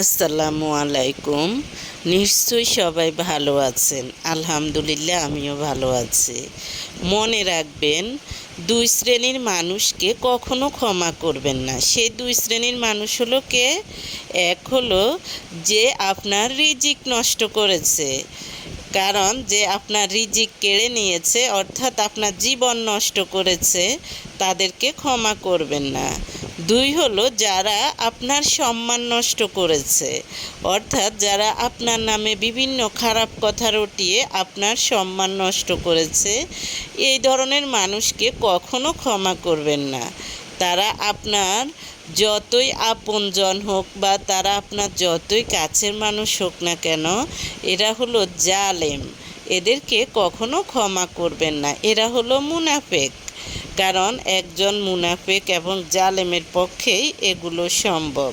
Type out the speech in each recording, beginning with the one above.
আসসালামু আলাইকুম। নিশ্চয়ই সবাই ভালো আছেন। আলহামদুলিল্লাহ, আমিও ভালো আছি। মনে রাখবেন, দুই শ্রেণির মানুষকে কখনো ক্ষমা করবেন না। সেই দুই শ্রেণির মানুষ হলো কে? এক হলো যে আপনার রিজিক নষ্ট করেছে। কারণ যে আপনার রিজিক কেড়ে নিয়েছে, অর্থাৎ আপনার জীবন নষ্ট করেছে, তাদেরকে ক্ষমা করবেন না। দুই হলো, যারা আপনার সম্মান নষ্ট করেছে, অর্থাৎ যারা আপনার নামে বিভিন্ন খারাপ কথা রটিয়ে আপনার সম্মান নষ্ট করেছে, এই ধরনের মানুষকে কখনো ক্ষমা করবেন না। তারা আপনার যতই আপনজন হোক বা তারা আপনার যতই কাছের মানুষ হোক না কেন, এরা হলো জালেম। এদেরকে কখনো ক্ষমা করবেন না। এরা হলো মুনাফেক। কারণ একজন মুনাফেক এবং জালেমের পক্ষেই এগুলো সম্ভব।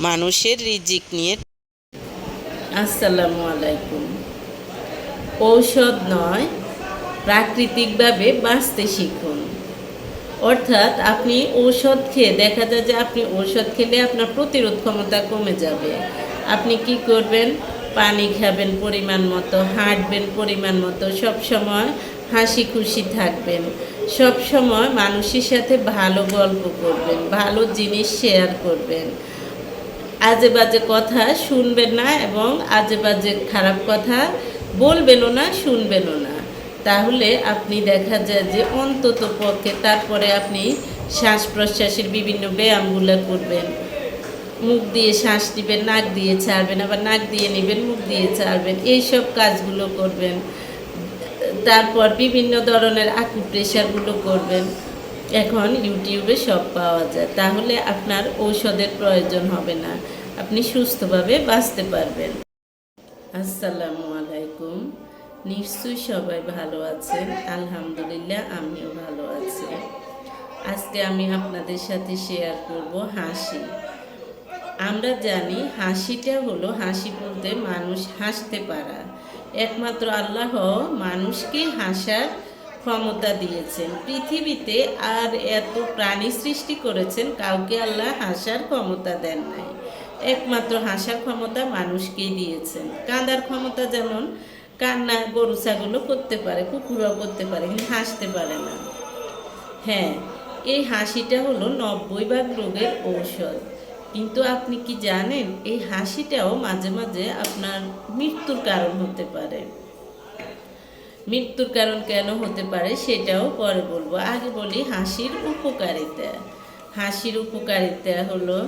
মানুষের রিজিক নিয়ে আসসালামু আলাইকুম। ঔষধ নয়, প্রাকৃতিকভাবে বাঁচতে শিখুন। অর্থাৎ আপনি ঔষধ খেয়ে দেখা যায় যে আপনি ঔষধ খেলে আপনার প্রতিরোধ ক্ষমতা কমে যাবে। আপনি কি করবেন? পানি খাবেন পরিমাণ মতো, হাঁটবেন পরিমাণ মতো, সব সময় হাসি খুশি থাকবেন। সব সময় মানুষের সাথে ভালো গল্প করবেন, ভালো জিনিস শেয়ার করবেন। আজে বাজে কথা শুনবেন না এবং আজে বাজে খারাপ কথা বলবেনও না, শুনবেনও না। তাহলে আপনি দেখা যায় যে অন্তত পক্ষে তারপরে আপনি শ্বাস প্রশ্বাসের বিভিন্ন ব্যায়ামগুলো করবেন। মুখ দিয়ে শ্বাস নেবেন, নাক দিয়ে ছাড়বেন, আবার নাক দিয়ে নেবেন, মুখ দিয়ে ছাড়বেন, এইসব কাজগুলো করবেন। তারপর বিভিন্ন ধরনের আকুপ্রেশারগুলো করবেন। এখন ইউটিউবে সব পাওয়া যায়। তাহলে আপনার ঔষধের প্রয়োজন হবে না। আপনি সুস্থভাবে বাঁচতে পারবেন। আসসালামু আলাইকুম। নিশ্চয়ই সবাই ভালো আছেন আলহামদুলিল্লাহ, আমিও ভালো আছি। আজকে আমি আপনাদের সাথে শেয়ার করব হাসি। আমরা জানি হাসিটা হলো হাসি বলতে মানুষ হাসতে পারা। একমাত্র আল্লাহ মানুষকে হাসার ক্ষমতা দিয়েছেন। পৃথিবীতে আর এত প্রাণী সৃষ্টি করেছেন, কাউকে আল্লাহ হাসার ক্ষমতা দেন নাই। একমাত্র হাসার ক্ষমতা মানুষকেই দিয়েছেন। কাঁদার ক্ষমতা যেমন কান্না গরু ছাগলও করতে পারে, কুকুরও করতে পারে, কিন্তু হাসতে পারে না। হ্যাঁ এই হাসিটা হলো নব্বই ভাগ রোগের ঔষধ। কিন্তু আপনি কি জানেন, এই হাসিটাও মাঝে মাঝে আপনার মৃত্যুর কারণ হতে পারে। মৃত্যুর কারণ কেন হতে পারে সেটাও পরে বলব। আগে বলি হাসির উপকারিতা। হাসির উপকারিতা হলো